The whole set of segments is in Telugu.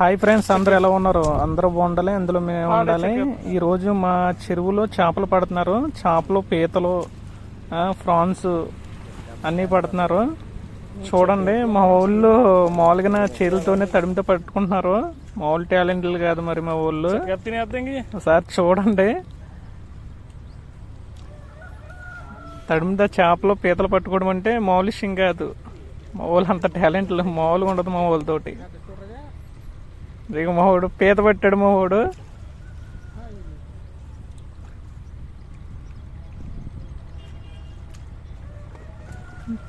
హాయ్ ఫ్రెండ్స్ అందరూ ఎలా ఉన్నారు? అందరూ బాగుండాలి అందులో మేము ఉండాలి. ఈ రోజు మా చెరువులో చేపలు పడుతున్నారు. చేపలు పీతలు ఫ్రాన్స్ అన్నీ పడుతున్నారు. చూడండి మా ఊళ్ళో మామూలుగా చేతులతోనే తడిమితో పట్టుకుంటున్నారు. మామూలు టాలెంట్లు కాదు మరి మా ఊళ్ళో. ఒకసారి చూడండి. తడిమితో చేపలు పీతలు పట్టుకోవడం అంటే మామూలు విషయం కాదు. మా వాళ్ళు అంత టాలెంట్ మామూలుగా ఉండదు మా వాళ్ళతోటి ఇక మహోడు పీత పట్టాడు మహోడు.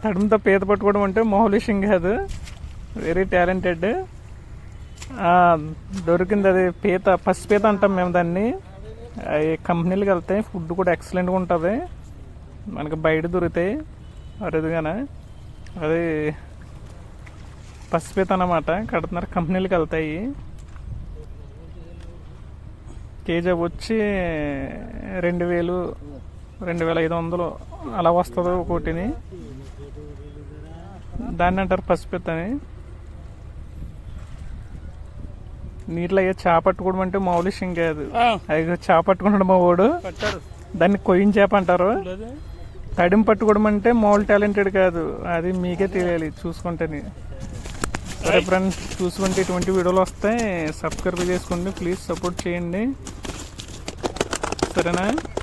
వాడు పీత పట్టుకోవడం అంటే మామూలు విషయం కాదు. వెరీ టాలెంటెడ్ దొరికింది అది పీత పసి పీత అంటాం మేము దాన్ని. అవి కంపెనీలకు వెళ్తాయి ఫుడ్ కూడా ఎక్సలెంట్గా ఉంటుంది. మనకి బయట దొరుకుతాయి. అరుదుగానే అది పసిపీత అన్నమాట. కడుతున్నారు కంపెనీలకు వెళ్తాయి. కేజీ వచ్చి రెండు వేలు రెండు వేల ఐదు వందలు అలా వస్తుంది ఒకటిని దాన్ని అంటారు పసిపీత అని నీటిలో అయ్యే చేప పట్టుకోవడం అంటే మామూలు కాదు. అది చేప పట్టుకున్నాడు మా వాడు. దాన్ని కొయ్యిన చేప అంటారు. తడిం పట్టుకోవడం అంటే మామూలు టాలెంటెడ్ కాదు. అది మీకే తెలియాలి చూసుకుంటేనే. సరే ఫ్రెండ్స్ చూసుకుంటే ఇటువంటి వీడియోలు వస్తాయి. సబ్స్క్రైబ్ చేసుకోండి ప్లీజ్ సపోర్ట్ చేయండి. Para nada.